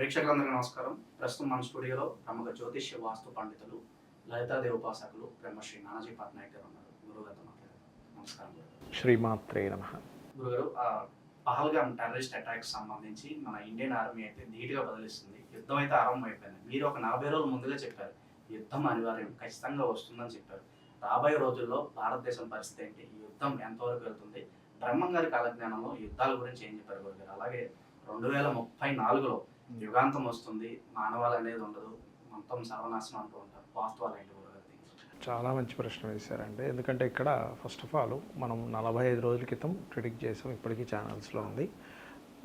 ప్రేక్షకులందరికీ నమస్కారం. ప్రస్తుతం మన స్టూడియోలో ప్రముఖ జ్యోతిష్య వాస్తు పండితులు లలితాదేవి ఉపాసకులు బ్రహ్మశ్రీ నానాజీ పట్నాయక్ గారు ఉన్నారు. గురుగారితో మాట్లాడారు నమస్కారం శ్రీమాత్రే నమ. గురుగారు ఆ పహల్గామ్ టెర్రరిస్ట్ అటాక్స్ సంబంధించి మన ఇండియన్ ఆర్మీ అయితే ధీటుగా బదిలిస్తుంది. యుద్ధం అయితే ఆరంభం అయిపోయింది మీరు ఒక నలభై రోజులు ముందుగా చెప్పారు. యుద్ధం అనివార్యం ఖచ్చితంగా వస్తుందని చెప్పారు. రాబోయే రోజుల్లో భారతదేశం పరిస్థితి ఏంటి? ఈ యుద్ధం ఎంతవరకు వెళ్తుంది? బ్రహ్మం గారి కాలజ్ఞానంలో యుద్ధాల గురించి ఏం చెప్పారు గురుగారు? అలాగే రెండు వేల ముప్పై నాలుగులో యుగాంతం వస్తుంది మానవాళి అనేది ఉండదు మొత్తం సర్వనాశనం అంటూ ఉంటారు వాస్తవాలు ఏంటి చాలా మంచి ప్రశ్న వేశారండి. ఎందుకంటే ఇక్కడ ఫస్ట్ ఆఫ్ ఆల్ మనం నలభై ఐదు రోజుల క్రితం ప్రిడిక్ట్ చేసాం ఇప్పటికీ ఛానల్స్లో ఉంది.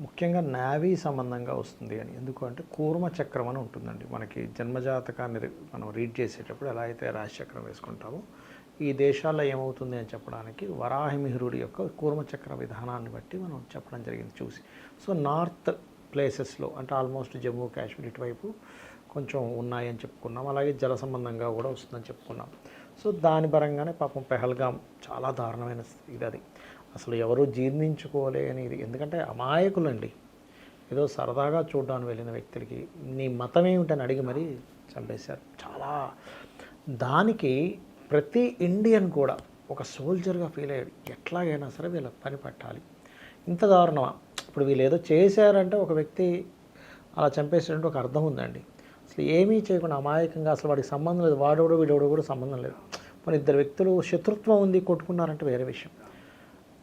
ముఖ్యంగా నావీ సంబంధంగా వస్తుంది అని. ఎందుకు అంటే కూర్మ చక్రం అని ఉంటుందండి. మనకి జన్మజాతకాన్ని మనం రీడ్ చేసేటప్పుడు ఎలా అయితే రాశి చక్రం వేసుకుంటామో ఈ దేశాల్లో ఏమవుతుంది అని చెప్పడానికి వరాహిమిహిరుడి యొక్క కూర్మచక్ర విధానాన్ని బట్టి మనం చెప్పడం జరిగింది చూసి. సో నార్త్ ప్లేసెస్లో అంటే ఆల్మోస్ట్ జమ్మూ కాశ్మీర్ ఇటువైపు కొంచెం ఉన్నాయని చెప్పుకున్నాం. అలాగే జల సంబంధంగా కూడా వస్తుందని చెప్పుకున్నాం. సో దాని పరంగానే పాపం పెహల్గాం చాలా దారుణమైన ఇది. అది అసలు ఎవరు జీర్ణించుకోలేని ఇది ఎందుకంటే అమాయకులండి. ఏదో సరదాగా చూడడానికి వెళ్ళిన వ్యక్తులకి నీ మతం ఏమిటని అడిగి మరీ చంపేశారు. చాలా. దానికి ప్రతి ఇండియన్ కూడా ఒక సోల్జర్గా ఫీల్ అయ్యాడు ఎట్లాగైనా సరే వీళ్ళకి పని పట్టాలి. ఇంత దారుణమా? ఇప్పుడు వీళ్ళు ఏదో చేశారంటే ఒక వ్యక్తి అలా చంపేసినట్టు ఒక అర్థం ఉందండి. అసలు ఏమీ చేయకుండా అమాయకంగా అసలు వాడికి సంబంధం లేదు. వాడోడు వీడోడు కూడా సంబంధం లేదు. మన ఇద్దరు వ్యక్తులు శత్రుత్వం ఉంది కొట్టుకున్నారంటే వేరే విషయం.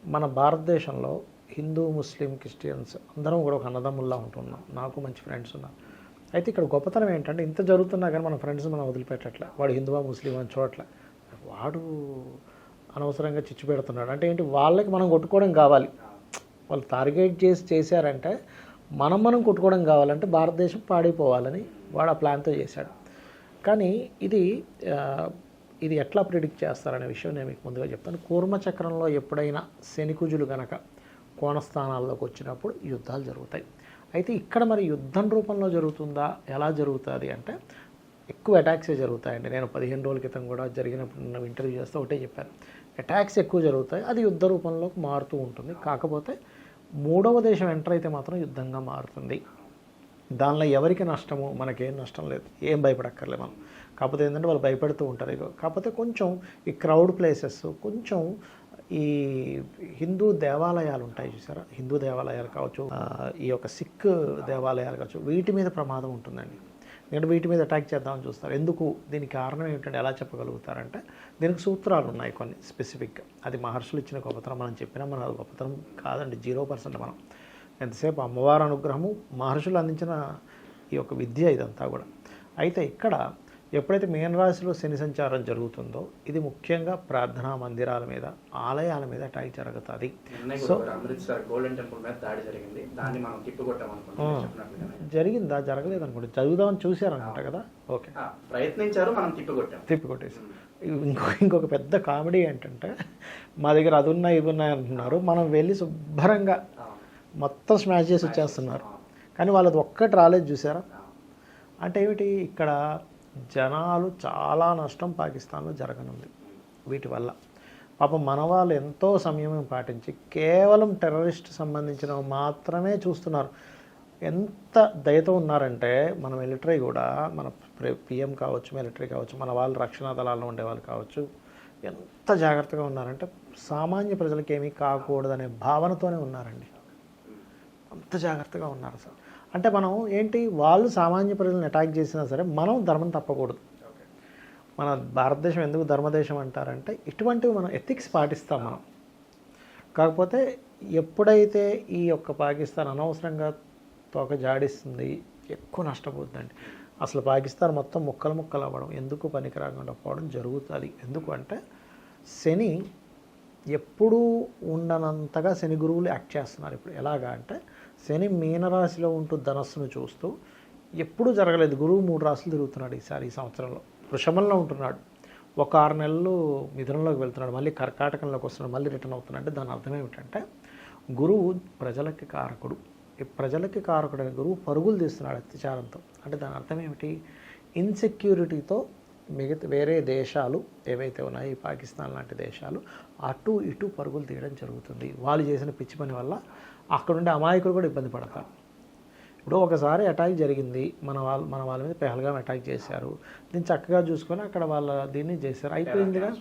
మన భారతదేశంలో హిందూ ముస్లిం క్రిస్టియన్స్ అందరం కూడా ఒక అన్నదమ్ముల్లా ఉంటున్నాం. నాకు మంచి ఫ్రెండ్స్ ఉన్నారు. అయితే ఇక్కడ గొప్పతనం ఏంటంటే ఇంత జరుగుతున్నా కానీ మన ఫ్రెండ్స్ మనం వదిలిపెట్టట్ల. వాడు హిందువా ముస్లిం అని చూడట్ల. వాడు అనవసరంగా చిచ్చు పెడుతున్నాడు. అంటే ఏంటి? వాళ్ళకి మనం కొట్టుకోవడం కావాలి. వాళ్ళు టార్గెట్ చేసి చేశారంటే మనం మనం కొట్టుకోవడం కావాలంటే భారతదేశం పాడైపోవాలని వాడు ఆ ప్లాన్తో చేశాడు. కానీ ఇది ఇది ఎట్లా ప్రిడిక్ట్ చేస్తారనే విషయం నేను మీకు ముందుగా చెప్తాను. కూర్మ చక్రంలో ఎప్పుడైనా శనికుజులు గనక కోణస్థానాల్లోకి వచ్చినప్పుడు యుద్ధాలు జరుగుతాయి. అయితే ఇక్కడ మరి యుద్ధం రూపంలో జరుగుతుందా? ఎలా జరుగుతుంది అంటే ఎక్కువ అటాక్సే జరుగుతాయండి. నేను పదిహేను రోజుల క్రితం కూడా జరిగినప్పుడు నేను ఇంటర్వ్యూ చేస్తే ఒకటే చెప్పాను. అటాక్స్ ఎక్కువ జరుగుతాయి. అది యుద్ధ రూపంలోకి మారుతూ ఉంటుంది. కాకపోతే మూడవ దేశం ఎంటర్ అయితే మాత్రం యుద్ధంగా మారుతుంది. దానిలో ఎవరికి నష్టము మనకేం నష్టం లేదు. ఏం భయపడక్కర్లేదు మనం. కాకపోతే ఏంటంటే వాళ్ళు భయపడుతూ ఉంటారు కాకపోతే కొంచెం ఈ క్రౌడ్ ప్లేసెస్ కొంచెం ఈ హిందూ దేవాలయాలు ఉంటాయి చూసారా? హిందూ దేవాలయాలు కావచ్చు ఈ యొక్క సిక్ దేవాలయాలు కావచ్చు వీటి మీద ప్రమాదం ఉంటుందండి. ఎందుకంటే వీటి మీద అటాక్ చేద్దామని చూస్తారు ఎందుకు? దీనికి కారణం ఏమిటంటే ఎలా చెప్పగలుగుతారంటే దీనికి సూత్రాలు ఉన్నాయి కొన్ని స్పెసిఫిక్గా అది మహర్షులు ఇచ్చిన గొప్పతనం మనం చెప్పినా మన అది గొప్పతనం కాదండి జీరో పర్సెంట్ మనం. ఎంతసేపు? అమ్మవారి అనుగ్రహము మహర్షులు అందించిన ఈ యొక్క విద్య ఇదంతా కూడా. అయితే ఇక్కడ ఎప్పుడైతే మీనరాశిలో శని సంచారం జరుగుతుందో ఇది ముఖ్యంగా ప్రార్థనా మందిరాల మీద ఆలయాల మీద అటాక్ జరుగుతుంది. సో- అమృత్సర్ గోల్డెన్ టెంపుల్ మీద దాడి జరిగింది. దాన్ని మనం తిప్పికొట్టాం. జరిగిందా? జరగలేదు అనుకోండి చదువుదామని చూశారనుకుంటా కదా? ఓకే. ప్రయత్నించారు మనం తిప్పికొట్టాం. తిప్పి కొట్టేసి ఇంకో ఇంకొక పెద్ద కామెడీ ఏంటంటే మా దగ్గర అది ఉన్నాయి ఇవి ఉన్నాయి అంటున్నారు. మనం వెళ్ళి శుభ్రంగా మొత్తం స్మాష్ చేసి వచ్చేస్తున్నారు. కానీ వాళ్ళది ఒక్కటి రాలేదు చూసారా. అంటే ఏమిటి? ఇక్కడ జనాలు చాలా నష్టం పాకిస్తాన్లో జరగనుంది. వీటి వల్ల. పాపం మన వాళ్ళు ఎంతో సంయమం పాటించి కేవలం టెర్రరిస్ట్ సంబంధించినవి మాత్రమే చూస్తున్నారు. ఎంత దయతో ఉన్నారంటే మన మిలిటరీ కూడా మన పిఎం కావచ్చు మిలిటరీ కావచ్చు మన వాళ్ళు రక్షణ దళాల్లో ఉండే వాళ్ళు కావచ్చు ఎంత జాగ్రత్తగా ఉన్నారంటే సామాన్య ప్రజలకేమీ కాకూడదనే భావనతోనే ఉన్నారండి. అంత జాగ్రత్తగా ఉన్నారు సార్ అంటే మనం ఏంటి వాళ్ళు సామాన్య ప్రజలను అటాక్ చేసినా సరే మనం ధర్మం తప్పకూడదు. మన భారతదేశం ఎందుకు ధర్మదేశం అంటారంటే ఇటువంటివి మనం ఎథిక్స్ పాటిస్తాం మనం. కాకపోతే ఎప్పుడైతే ఈ యొక్క పాకిస్తాన్ అనవసరంగా తోక జాడిస్తుంది ఎక్కువ నష్టపోతుందండి. అసలు పాకిస్తాన్ మొత్తం ముక్కలు ముక్కలు అవ్వడం ఎందుకు పనికి రాకుండా పోవడం జరుగుతుంది. ఎందుకు అంటే శని ఎప్పుడూ ఉండనంతగా శని గురువులు యాక్ట్ చేస్తున్నారు. ఇప్పుడు ఎలాగా అంటే శని మీనరాశిలో ఉంటూ ధనస్సును చూస్తూ ఎప్పుడూ జరగలేదు. గురువు మూడు రాశులు తిరుగుతున్నాడు ఈసారి ఈ సంవత్సరంలో. వృషభంలో ఉంటున్నాడు. ఒక ఆరు నెలలు మిథునంలోకి వెళ్తున్నాడు. మళ్ళీ కర్కాటకంలోకి వస్తున్నాడు. మళ్ళీ రిటర్న్ అవుతున్నాడు అంటే దాని అర్థం ఏమిటంటే గురువు ప్రజలకి కారకుడు. ఈ ప్రజలకి కారకుడైన గురువు పరుగులు తీస్తున్నాడు అత్యాచారంతో. అంటే దాని అర్థం ఏమిటి? ఇన్సెక్యూరిటీతో మిగతా వేరే దేశాలు ఏవైతే ఉన్నాయో పాకిస్తాన్ లాంటి దేశాలు అటు ఇటు పరుగులు తీయడం జరుగుతుంది. వాళ్ళు చేసిన పిచ్చి పని వల్ల అక్కడుండే అమాయకులు కూడా ఇబ్బంది పడతారు ఇప్పుడు ఒకసారి అటాక్ జరిగింది. మన వాళ్ళ మన వాళ్ళ మీద పెహల్గాం అటాక్ చేశారు. దీన్ని చక్కగా చూసుకొని అక్కడ వాళ్ళ దీన్ని చేశారు. అయిపోయిందిగా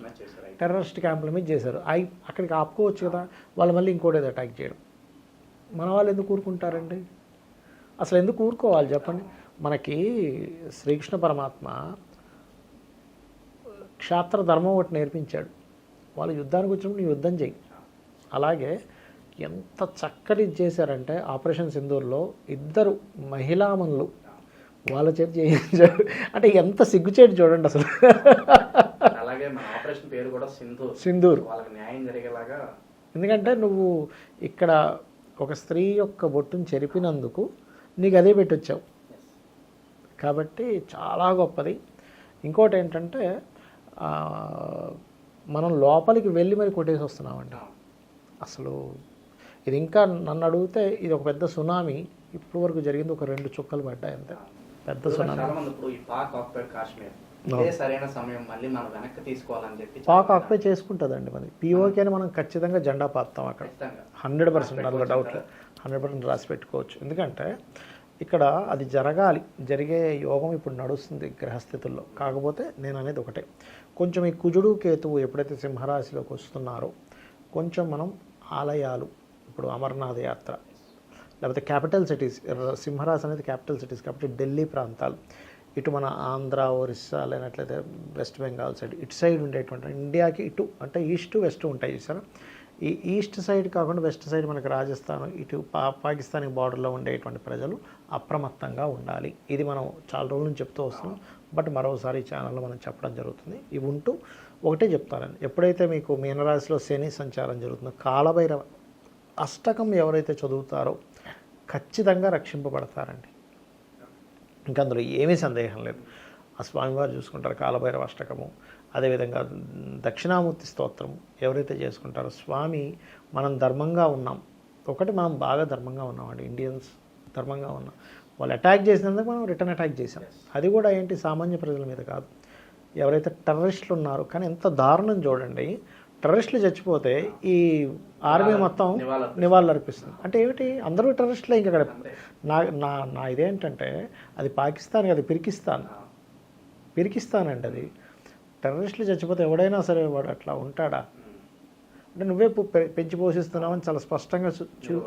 టెర్రరిస్ట్ క్యాంపుల మీద చేశారు అయి అక్కడికి ఆపుకోవచ్చు కదా? వాళ్ళు మళ్ళీ ఇంకోటి అటాక్ చేయడం. మన వాళ్ళు ఎందుకు ఊరుకుంటారండి? అసలు ఎందుకు ఊరుకోవాలి చెప్పండి? మనకి శ్రీకృష్ణ పరమాత్మ క్షాత్ర ధర్మం ఒకటి నేర్పించాడు. వాళ్ళు యుద్ధానికి వచ్చినప్పుడు యుద్ధం చేయి అలాగే ఎంత చక్కటి చేశారంటే ఆపరేషన్ సింధూర్లో ఇద్దరు మహిళామణులు వాళ్ళ చేతి చేయించారు అంటే ఎంత సిగ్గుచేటు చూడండి అసలు. అలాగే మన ఆపరేషన్ పేరు కూడా సింధు సింధూర్. వాళ్ళకి న్యాయం జరిగేలాగా. ఎందుకంటే నువ్వు ఇక్కడ ఒక స్త్రీ యొక్క బొట్టును చెరిపినందుకు నీకు అదే పెట్టొచ్చావు. కాబట్టి చాలా గొప్పది. ఇంకోటి ఏంటంటే మనం లోపలికి వెళ్ళి మరి కొట్టేసి వస్తున్నామండి. అసలు ఇది ఇంకా నన్ను అడిగితే ఇది ఒక పెద్ద సునామీ. ఇప్పటి వరకు జరిగింది ఒక రెండు చుక్కలు పడ్డాయి అంతే. పెద్ద సునామీ. సరైన సమయం మళ్ళీ మనం వెనక్కి తీసుకోవాలని చెప్పి పాక్ ఆక్యుపై చేసుకుంటుందండి మరి. పీఓకే మనం ఖచ్చితంగా జెండా పాతాం అక్కడ. హండ్రెడ్ పర్సెంట్ అందులో డౌట్ హండ్రెడ్ పర్సెంట్ రాసి పెట్టుకోవచ్చు. ఎందుకంటే ఇక్కడ అది జరగాలి. జరిగే యోగం ఇప్పుడు నడుస్తుంది గ్రహస్థితుల్లో. కాకపోతే నేను అనేది ఒకటే. కొంచెం ఈ కుజుడు కేతువు ఎప్పుడైతే సింహరాశిలోకి వస్తున్నారో కొంచెం మనం ఆలయాలు ఇప్పుడు అమర్నాథ్ యాత్ర లేకపోతే క్యాపిటల్ సిటీస్ సింహరాజ్ అనేది క్యాపిటల్ సిటీస్ కాబట్టి ఢిల్లీ ప్రాంతాలు ఇటు మన ఆంధ్ర ఒరిస్సా లేనట్లయితే వెస్ట్ బెంగాల్ సైడ్ ఇటు సైడ్ ఉండేటువంటి ఇండియాకి ఇటు అంటే ఈస్ట్ వెస్ట్ ఉంటాయి చూసారా? ఈ ఈస్ట్ సైడ్ కాకుండా వెస్ట్ సైడ్ మనకి రాజస్థాన్ ఇటు పా పాకిస్తాన్ బార్డర్లో ఉండేటువంటి ప్రజలు అప్రమత్తంగా ఉండాలి. ఇది మనం చాలా రోజుల నుంచి చెప్తూ వస్తున్నాం. బట్ మరోసారి ఈ ఛానల్లో మనం చెప్పడం జరుగుతుంది. ఇవి ఉంటూ ఒకటే చెప్తానండి. ఎప్పుడైతే మీకు మీనరాశిలో శని సంచారం జరుగుతుందో కాలభైరవ అష్టకం ఎవరైతే చదువుతారో ఖచ్చితంగా రక్షింపబడతారండి. ఇంకా అందులో ఏమీ సందేహం లేదు. ఆ స్వామివారు చూసుకుంటారు కాలభైరవ అష్టకము. అదేవిధంగా దక్షిణామూర్తి స్తోత్రం ఎవరైతే చేసుకుంటారో స్వామి మనం ధర్మంగా ఉన్నాం. ఒకటి మనం బాగా ధర్మంగా ఉన్నామండి. ఇండియన్స్ ధర్మంగా ఉన్నాం. వాళ్ళు అటాక్ చేసినందుకు మనం రిటర్న్ అటాక్ చేసాం అది కూడా ఏంటి? సామాన్య ప్రజల మీద కాదు. ఎవరైతే టెర్రరిస్టులు ఉన్నారో కానీ ఎంత దారుణం చూడండి. టెర్రరిస్టులు చచ్చిపోతే ఈ ఆర్మీ మొత్తం నివాళులు. అర్పిస్తుంది. అంటే ఏమిటి? అందరూ టెర్రరిస్టులే ఇంకా అక్కడ. నా నా నా ఇదేంటంటే అది పాకిస్తాన్ అది పిరికిస్తాన్. పిరికిస్తాన్ అండి అది. టెర్రరిస్టులు చచ్చిపోతే ఎవడైనా సరే వాడు అట్లా ఉంటాడా? అంటే నువ్వే పెంచి పోషిస్తున్నావని చాలా స్పష్టంగా చూ-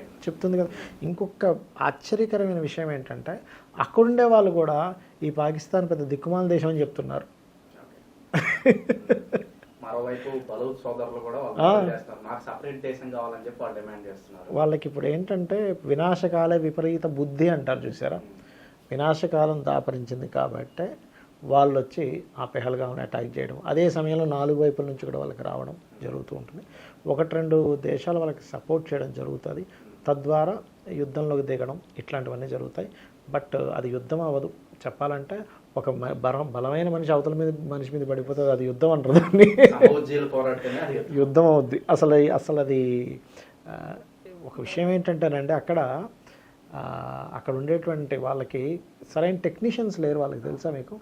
చెప్తుంది కదా. ఇంకొక ఆశ్చర్యకరమైన విషయం ఏంటంటే అక్కడుండే వాళ్ళు కూడా ఈ పాకిస్తాన్ పెద్ద దిక్కుమాల దేశం అని చెప్తున్నారు. వాళ్ళకి ఇప్పుడు ఏంటంటే వినాశకాలే విపరీత బుద్ధి అంటారు చూసారా? వినాశకాలం దాపరించింది కాబట్టే వాళ్ళు వచ్చి ఆ పెహల్గాంని అటాక్ చేయడం. అదే సమయంలో నాలుగు వైపుల నుంచి కూడా వాళ్ళకి రావడం జరుగుతూ ఉంటుంది. ఒకటి రెండు దేశాలు వాళ్ళకి సపోర్ట్ చేయడం జరుగుతుంది. తద్వారా యుద్ధంలోకి దిగడం ఇట్లాంటివన్నీ జరుగుతాయి. బట్ అది యుద్ధం అవ్వదు. చెప్పాలంటే ఒక బలం బలమైన మనిషి అవతల మీద మనిషి మీద పడిపోతుంది అది యుద్ధం అంటారు దాన్ని. యుద్ధం. అవుద్ది. అసలు అసలు అది ఒక విషయం ఏంటంటేనండి అక్కడ అక్కడ ఉండేటువంటి వాళ్ళకి సరైన టెక్నీషియన్స్ లేరు వాళ్ళకి తెలుసా మీకు?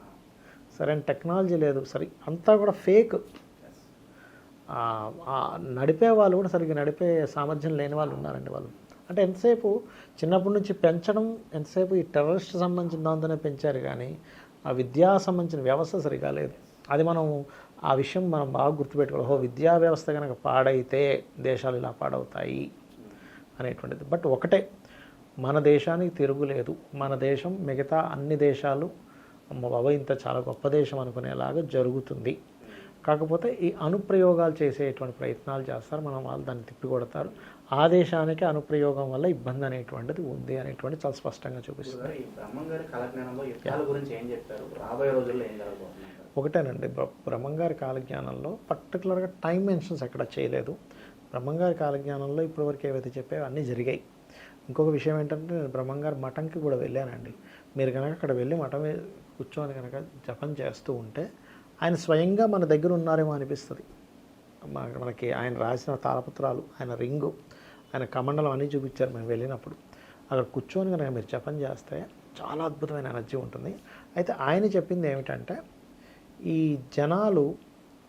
సరైన టెక్నాలజీ లేదు. సరి అంతా కూడా ఫేక్. నడిపే వాళ్ళు కూడా సరిగ్గా నడిపే సామర్థ్యం లేని వాళ్ళు ఉన్నారండి వాళ్ళు. అంటే ఎంతసేపు చిన్నప్పటి నుంచి పెంచడం ఎంతసేపు ఈ టెర్రరిస్ట్ సంబంధించిన దాంతోనే పెంచారు కానీ ఆ విద్యా సంబంధించిన వ్యవస్థ సరిగా లేదు. అది మనం ఆ విషయం మనం బాగా గుర్తుపెట్టుకోవాలి. ఓహో విద్యా వ్యవస్థ కనుక పాడైతే దేశాలు ఇలా పాడవుతాయి అనేటువంటిది. బట్ ఒకటే మన దేశానికి తిరుగులేదు మన దేశం మిగతా అన్ని దేశాలు అమ్మ బాబా ఇంత చాలా గొప్ప దేశం అనుకునేలాగా జరుగుతుంది. కాకపోతే ఈ అనుప్రయోగాలు చేసేటువంటి ప్రయత్నాలు చేస్తారు. మనం వాళ్ళు దాన్ని తిప్పికొడతారు. ఆ దేశానికి అనుప్రయోగం వల్ల ఇబ్బంది అనేటువంటిది ఉంది అనేటువంటి చాలా స్పష్టంగా చూపిస్తుంది. ఒకటేనండి. బ్ర- బ్రహ్మంగారి కాలజ్ఞానంలో పర్టికులర్గా టైం మెన్షన్స్ ఎక్కడ చేయలేదు. బ్రహ్మంగారి కాలజ్ఞానంలో ఇప్పటివరకు ఏవైతే చెప్పాయో అన్నీ జరిగాయి. ఇంకొక విషయం ఏంటంటే నేను బ్రహ్మంగారి మఠంకి కూడా వెళ్ళానండి. మీరు కనుక అక్కడ వెళ్ళి మఠం కూర్చొని కనుక జపం చేస్తూ ఉంటే ఆయన స్వయంగా మన దగ్గర ఉన్నారేమో అనిపిస్తుంది. మనకి ఆయన రాసిన తాళపత్రాలు ఆయన రింగు ఆయన కమండలం అన్నీ చూపించారు మేము వెళ్ళినప్పుడు. అక్కడ కూర్చొని కనుక మీరు జపం చేస్తే చాలా అద్భుతమైన ఎనర్జీ ఉంటుంది. అయితే ఆయన చెప్పింది ఏమిటంటే ఈ జనాలు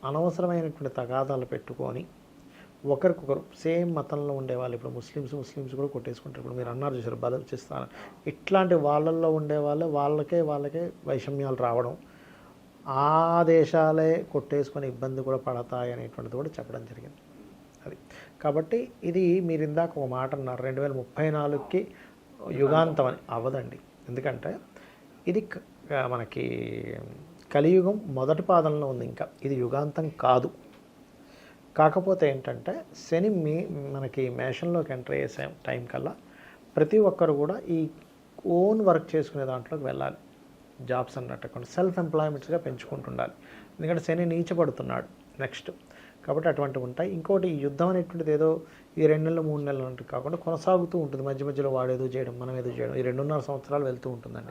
అనవసరమైనటువంటి తగాదాలు పెట్టుకొని ఒకరికొకరు సేమ్ మతంలో ఉండే వాళ్ళు ఇప్పుడు ముస్లిమ్స్ ముస్లిమ్స్ కూడా కొట్టేసుకుంటారు. ఇప్పుడు మీరు అన్నారు చూసారు బలచిస్తాను ఇట్లాంటి వాళ్ళల్లో ఉండే వాళ్ళు వాళ్ళకే వాళ్ళకే వైషమ్యాలు రావడం ఆ దేశాలే కొట్టేసుకుని ఇబ్బంది కూడా పడతాయి అనేటువంటిది కూడా చెప్పడం జరిగింది. అది. కాబట్టి ఇది మీరు ఇందాక ఒక మాట అన్నారు రెండు వేల ముప్పై నాలుగుకి యుగాంతం అని. అవ్వదండి. ఎందుకంటే ఇది మనకి కలియుగం మొదటి పాదంలో ఉంది ఇంకా. ఇది యుగాంతం కాదు. కాకపోతే ఏంటంటే శని మీ మనకి మేషంలోకి ఎంటర్ అయ్యే టైం కల్లా ప్రతి ఒక్కరు కూడా ఈ ఓన్ వర్క్ చేసుకునే దాంట్లోకి వెళ్ళాలి. జాబ్స్ అన్నట్టు సెల్ఫ్ ఎంప్లాయ్మెంట్స్గా పెంచుకుంటుండాలి. ఎందుకంటే శని నీచపడుతున్నాడు. నెక్స్ట్. కాబట్టి అటువంటివి ఉంటాయి. ఇంకోటి ఈ యుద్ధం అనేటువంటిది ఏదో ఈ రెండు నెలలు మూడు నెలలు అంటే కాకుండా కొనసాగుతూ ఉంటుంది. మధ్య మధ్యలో వాడేదో చేయడం మనం ఏదో చేయడం. ఈ రెండున్నర సంవత్సరాలు వెళ్తూ ఉంటుందండి.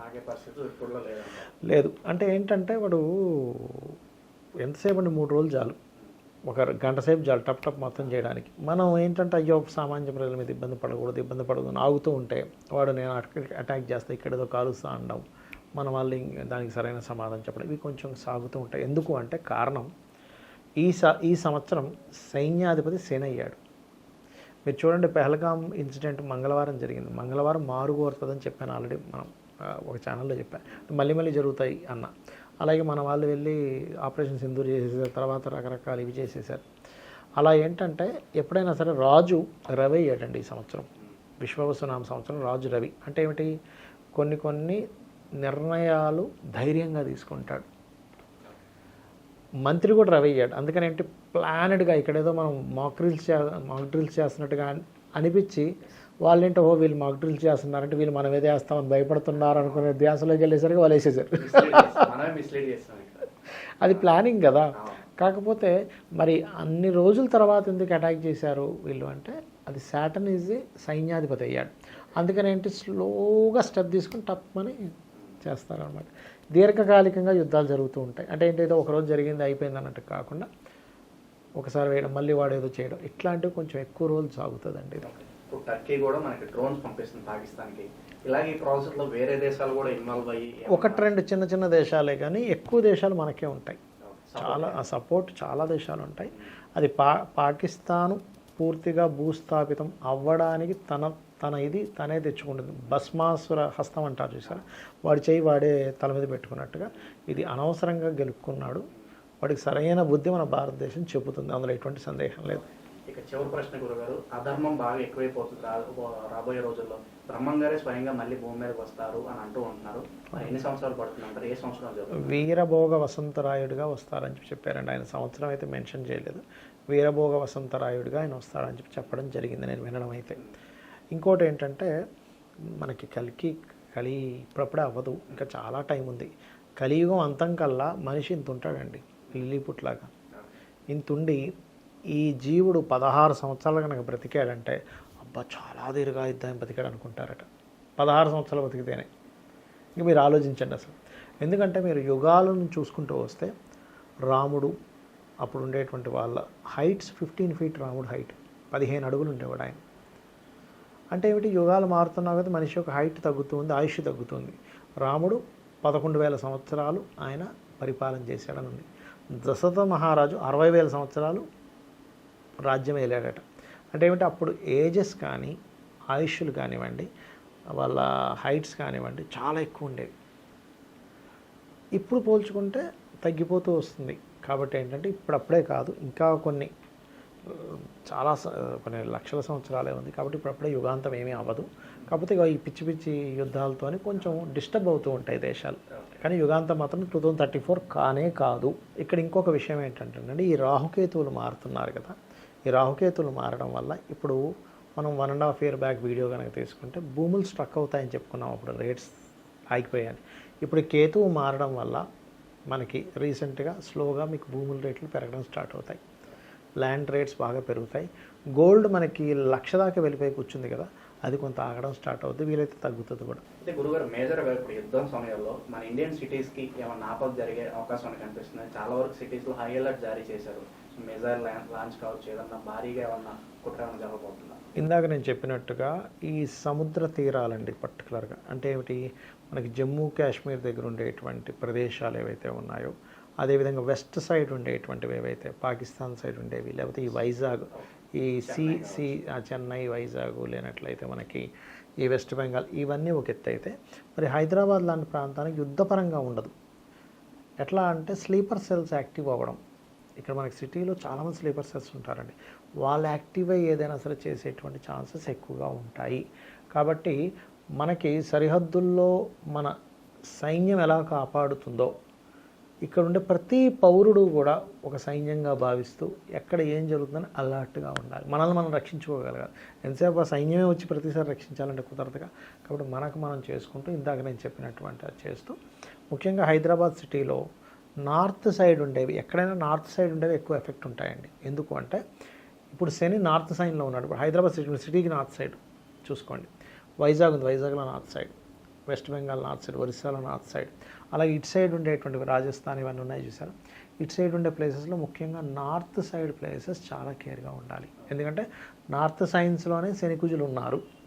లేదు. అంటే ఏంటంటే వాడు ఎంతసేపు అండి మూడు రోజులు చాలు. ఒక గంట సేపు చాలు టప్ టప్ మొత్తం చేయడానికి. మనం ఏంటంటే అయ్యో సామాన్య ప్రజల మీద ఇబ్బంది పడకూడదు ఇబ్బంది పడకూడదు ఆగుతూ ఉంటే వాడు నేను అటాక్- అటాక్ చేస్తే ఇక్కడ ఏదో కాలుస్తా అనడం. మన వాళ్ళు దానికి సరైన సమాధానం చెప్పడం ఇవి కొంచెం సాగుతూ ఉంటాయి. ఎందుకు అంటే కారణం ఈ స ఈ సంవత్సరం సైన్యాధిపతి సేన అయ్యాడు. మీరు చూడండి పెహల్గాం ఇన్సిడెంట్ మంగళవారం జరిగింది. మంగళవారం మారు కోరుతుందని చెప్పాను ఆల్రెడీ మనం ఒక ఛానల్లో చెప్పాను. మళ్ళీ మళ్ళీ జరుగుతాయి అన్న. అలాగే మన వాళ్ళు వెళ్ళి ఆపరేషన్ సింధూర్ చేసేసారు తర్వాత రకరకాలు ఇవి చేసేసారు. అలా ఏంటంటే ఎప్పుడైనా సరే రాజు రవి అయ్యాడండి ఈ సంవత్సరం. విశ్వవసునామ సంవత్సరం రాజు రవి. అంటే ఏమిటి? కొన్ని కొన్ని నిర్ణయాలు ధైర్యంగా తీసుకుంటాడు. మంత్రి కూడా రవి అయ్యాడు. అందుకని ఏంటి? ప్లానెడ్గా ఇక్కడేదో మనం మాక్ డ్రిల్స్ చే మాక్ డ్రిల్స్ చేస్తున్నట్టుగా అనిపించి వాళ్ళేంటో ఓ వీళ్ళు మాక్ డ్రిల్స్ చేస్తున్నారంటే వీళ్ళు మనం ఏదో వేస్తామని భయపడుతున్నారు అనుకునే ధ్యాసలోకి వెళ్ళేసరికి వాళ్ళు వేసేసారు. అది ప్లానింగ్ కదా. కాకపోతే మరి అన్ని రోజుల తర్వాత ఎందుకు అటాక్ చేశారు వీళ్ళు అంటే అది శాటన్ ఈజ్ సైన్యాధిపతి అయ్యాడు. అందుకని ఏంటి? స్లోగా స్టెప్ తీసుకుని టప్మని చేస్తారనమాట దీర్ఘకాలికంగా యుద్ధాలు జరుగుతూ ఉంటాయి. అంటే ఏంటి ఏదో ఒకరోజు జరిగింది అయిపోయింది అన్నట్టు కాకుండా ఒకసారి వేయడం మళ్ళీ వాడు ఏదో చేయడం ఇట్లాంటివి కొంచెం ఎక్కువ రోజులు సాగుతుందండి ఇది. ఇప్పుడు టర్కీ కూడా మనకి డ్రోన్స్ పంపిస్తుంది పాకిస్తాన్కి. ఇలాగే ఈ ప్రాసెస్లో వేరే దేశాలు కూడా ఇన్వాల్వ్ అయ్యి ఒకటి రెండు చిన్న చిన్న దేశాలే కానీ ఎక్కువ దేశాలు మనకే ఉంటాయి. చాలా సపోర్ట్ చాలా దేశాలు ఉంటాయి. అది పా పాకిస్తాను పూర్తిగా భూస్థాపితం అవ్వడానికి తన తన ఇది తనే తెచ్చుకుంటుంది. భస్మాసుర హస్తం అంటారు చూసారా? వాడి చేయి వాడే తల మీద పెట్టుకున్నట్టుగా ఇది అనవసరంగా గెలుపుకున్నాడు వాడికి సరైన బుద్ధి మన భారతదేశం చెబుతుంది. అందులో ఎటువంటి సందేహం లేదు. ఇక చివరి ప్రశ్న గురుగారు అధర్మం బాగా ఎక్కువైపోతుంది రాబోయే రోజుల్లో. బ్రహ్మం గారే స్వయంగా మళ్ళీ భూమి మీదకి వస్తారు అని అంటూ ఉంటున్నారు. ఎన్ని సంవత్సరాలు పడుతుంది అంటారు ఏ సంవత్సరాలు వీరభోగ వసంతరాయుడుగా వస్తారని చెప్పి చెప్పారండి. ఆయన సంవత్సరం అయితే మెన్షన్ చేయలేదు. వీరభోగ వసంతరాయుడిగా ఆయన వస్తాడని చెప్పి చెప్పడం జరిగింది నేను వినడం అయితే. ఇంకోటి ఏంటంటే మనకి కలికి కలి ఇప్పుడప్పుడే అవ్వదు. ఇంకా చాలా టైం ఉంది. కలియుగం అంతం కల్లా మనిషి ఇంత ఉంటాడండి లిలీపుట్లాగా ఇంతుండి ఈ జీవుడు పదహారు సంవత్సరాలు కనుక బ్రతికాడంటే అబ్బా చాలా దీర్ఘాయుద్ధాయం బతికాడు అనుకుంటారట. పదహారు సంవత్సరాలు బతికితేనే ఇంక మీరు ఆలోచించండి అసలు. ఎందుకంటే మీరు యుగాలను చూసుకుంటూ వస్తే రాముడు అప్పుడు ఉండేటువంటి వాళ్ళ heights fifteen feet Ramudu height పదిహేను అడుగులు ఉండేవాడు ఆయన. అంటే ఏమిటి? యుగాలు మారుతున్నా కదా మనిషి యొక్క హైట్ తగ్గుతుంది ఆయుష్ తగ్గుతుంది. రాముడు పదకొండు వేల సంవత్సరాలు ఆయన పరిపాలన చేశాడని ఉంది దశరథ మహారాజు అరవై వేల సంవత్సరాలు రాజ్యం వెళ్ళాడట అంటే ఏమిటి? అప్పుడు ఏజెస్ కానీ ఆయుష్లు కానివ్వండి వాళ్ళ హైట్స్ కానివ్వండి చాలా ఎక్కువ ఉండేవి. ఇప్పుడు పోల్చుకుంటే తగ్గిపోతూ వస్తుంది. కాబట్టి ఏంటంటే ఇప్పుడప్పుడే కాదు ఇంకా కొన్ని చాలా స- కొన్ని లక్షల సంవత్సరాలే ఉంది కాబట్టి ఇప్పుడప్పుడే యుగాంతం ఏమీ అవ్వదు. కాకపోతే ఈ పిచ్చి పిచ్చి యుద్ధాలతోని కొంచెం డిస్టర్బ్ అవుతూ ఉంటాయి దేశాలు. కానీ యుగాంతం మాత్రం టూ థౌజండ్ థర్టీ ఫోర్ కానే కాదు. ఇక్కడ ఇంకొక విషయం ఏంటంటే ఈ రాహుకేతువులు మారుతున్నారు కదా. ఈ రాహుకేతువులు మారడం వల్ల ఇప్పుడు మనం one and half year back video కనుక తీసుకుంటే భూములు స్ట్రక్ అవుతాయని చెప్పుకున్నాం అప్పుడు రేట్స్ ఆగిపోయాయి ఇప్పుడు కేతువు మారడం వల్ల మనకి రీసెంట్గా స్లోగా మీకు భూముల రేట్లు పెరగడం స్టార్ట్ అవుతాయి. ల్యాండ్ రేట్స్ బాగా పెరుగుతాయి. గోల్డ్ మనకి లక్ష దాకా వెళ్ళిపోయి కూర్చుంది కదా అది కొంత ఆగడం స్టార్ట్ అవుతుంది వీలైతే తగ్గుతుంది కూడా. అయితే గురుగారు మేజర్గా ఇప్పుడు యుద్ధం సమయంలో మన ఇండియన్ సిటీస్కి ఏమైనా ఆపద జరిగే అవకాశం కనిపిస్తుంది? చాలా వరకు సిటీస్లో హై అలర్ట్ జారీ చేశారు. మేజర్ లాంచ్ కావచ్చు ఏదన్నా భారీగా ఏమన్నా కుట్ర జరగబోతుందా? ఇందాక నేను చెప్పినట్టుగా ఈ సముద్ర తీరాలండి పర్టికులర్గా. అంటే ఏమిటి? మనకి జమ్మూ కాశ్మీర్ దగ్గర ఉండేటువంటి ప్రదేశాలు ఏవైతే ఉన్నాయో అదేవిధంగా వెస్ట్ సైడ్ ఉండేటువంటివి ఏవైతే పాకిస్తాన్ సైడ్ ఉండేవి లేకపోతే ఈ వైజాగ్ ఈ సి సి చెన్నై వైజాగ్ లేనట్లయితే మనకి ఈ వెస్ట్ బెంగాల్ ఇవన్నీ ఒక ఎత్తు అయితే మరి హైదరాబాద్ లాంటి ప్రాంతానికి యుద్ధపరంగా ఉండదు. ఎట్లా అంటే స్లీపర్ సెల్స్ యాక్టివ్ అవ్వడం. ఇక్కడ మనకి సిటీలో చాలామంది స్లీపర్ సెల్స్ ఉంటారండి. వాళ్ళు యాక్టివ్ అయ్యి ఏదైనా సరే చేసేటువంటి ఛాన్సెస్ ఎక్కువగా ఉంటాయి. కాబట్టి మనకి సరిహద్దుల్లో మన సైన్యం ఎలా కాపాడుతుందో ఇక్కడ ఉండే ప్రతి పౌరుడు కూడా ఒక సైన్యంగా భావిస్తూ ఎక్కడ ఏం జరుగుతుందని అలర్ట్గా ఉండాలి. మనల్ని మనం రక్షించుకోగలగాలి. ఎంతసేపు ఆ సైన్యమే వచ్చి ప్రతిసారి రక్షించాలంటే కుదరదుగా? కాబట్టి మనకు మనం చేసుకుంటూ ఇందాక నేను చెప్పినటువంటి అది చేస్తూ ముఖ్యంగా హైదరాబాద్ సిటీలో నార్త్ సైడ్ ఉండేవి ఎక్కడైనా నార్త్ సైడ్ ఉండేవి ఎక్కువ ఎఫెక్ట్ ఉంటాయండి. ఎందుకు అంటే ఇప్పుడు శని నార్త్ సైన్లో ఉన్నాడు. ఇప్పుడు హైదరాబాద్ సిటీ సిటీకి నార్త్ సైడ్ చూసుకోండి. వైజాగ్ ఉంది వైజాగ్లో north side. West Bengal north side ఒరిస్సాలో నార్త్ సైడ్. అలాగే ఇటు సైడ్ ఉండేటువంటి రాజస్థాన్ ఇవన్నీ ఉన్నాయి చూసారా? ఇటు సైడ్ ఉండే ప్లేసెస్లో ముఖ్యంగా నార్త్ సైడ్ ప్లేసెస్ చాలా కేర్గా ఉండాలి. ఎందుకంటే నార్త్ సైన్స్లోనే శనికుజులు ఉన్నారు.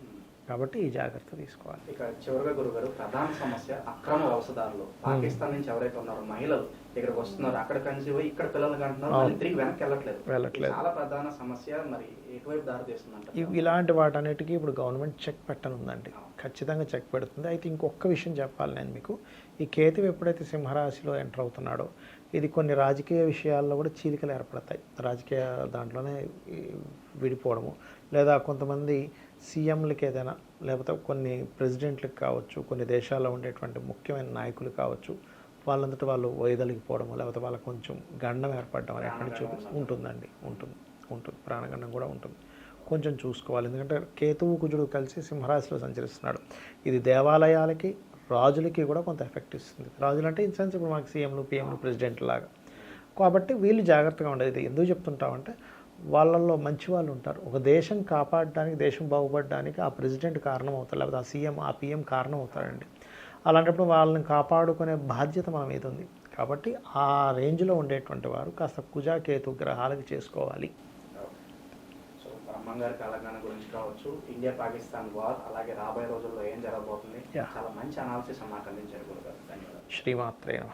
కాబట్టి ఈ జాగ్రత్త తీసుకోవాలి. ఇక చివరిగా గురుగారు ప్రధాన సమస్య అక్రమ వలసదారులు పాకిస్తాన్ నుంచి ఎవరైతే ఉన్నారో మహిళలు ఇక్కడికి వస్తున్నారు అక్కడ కన్సీవ్ అయ్యి ఇక్కడ పిల్లలు కంటున్నారు మళ్ళీ తిరిగి వెనక్కి వెళ్ళట్లేదు. వెళ్ళట్లేదు. చాలా ప్రధాన సమస్య మరి ఎటువైపు దారి తీస్తుందంట ఇలాంటి వాటన్నిటికీ ఇప్పుడు గవర్నమెంట్ చెక్ పెట్టనుందండి. ఖచ్చితంగా చెక్ పెడుతుంది. అయితే ఇంకొక విషయం చెప్పాలి నేను మీకు. ఈ కేతు ఎప్పుడైతే సింహరాశిలో ఎంటర్ అవుతున్నాడో ఇది కొన్ని రాజకీయ విషయాల్లో కూడా చీలికలు ఏర్పడతాయి. రాజకీయ దాంట్లోనే విడిపోవడము. లేదా కొంతమంది సీఎంలకి ఏదైనా లేకపోతే కొన్ని ప్రెసిడెంట్లకు కావచ్చు కొన్ని దేశాల్లో ఉండేటువంటి ముఖ్యమైన నాయకులు కావచ్చు వాళ్ళంతటా వాళ్ళు వైదొలిగిపోవడము లేకపోతే వాళ్ళకి కొంచెం గండం ఏర్పడడం అనేటువంటి చూపి ఉంటుందండి. ఉంటుంది. ఉంటుంది. ప్రాణగండం కూడా ఉంటుంది. కొంచెం చూసుకోవాలి. ఎందుకంటే కేతువు కుజుడు కలిసి సింహరాశిలో సంచరిస్తున్నాడు. ఇది దేవాలయాలకి రాజులకి కూడా కొంత ఎఫెక్ట్ ఇస్తుంది. రాజులు అంటే ఇన్ సెన్స్ ఇప్పుడు మనకి సీఎంలు పిఎంలు ప్రెసిడెంట్ లాగా కాబట్టి వీళ్ళు జాగ్రత్తగా ఉండేది. ఎందుకు చెప్తుంటామంటే వాళ్ళల్లో మంచి వాళ్ళు ఉంటారు. ఒక దేశం కాపాడడానికి దేశం బాగుపడడానికి ఆ ప్రెసిడెంట్ కారణం అవుతారు లేకపోతే ఆ సీఎం ఆ పిఎం కారణం అవుతారండి అలాంటప్పుడు వాళ్ళని కాపాడుకునే బాధ్యత మన మీద ఉంది. కాబట్టి ఆ రేంజ్లో ఉండేటువంటి వారు కాస్త కుజా కేతు గ్రహాలకు చేసుకోవాలి. సో బ్రహ్మం గారి తెలంగాణ గురించి కావచ్చు ఇండియా పాకిస్తాన్ వార్ అలాగే రాబోయే రోజుల్లో ఏం జరగబోతుంది. చాలా మంచి అనాలిసిస్ మాకు అందించారు గురుగారు. ధన్యవాదాలు. శ్రీమాత్రే నమః.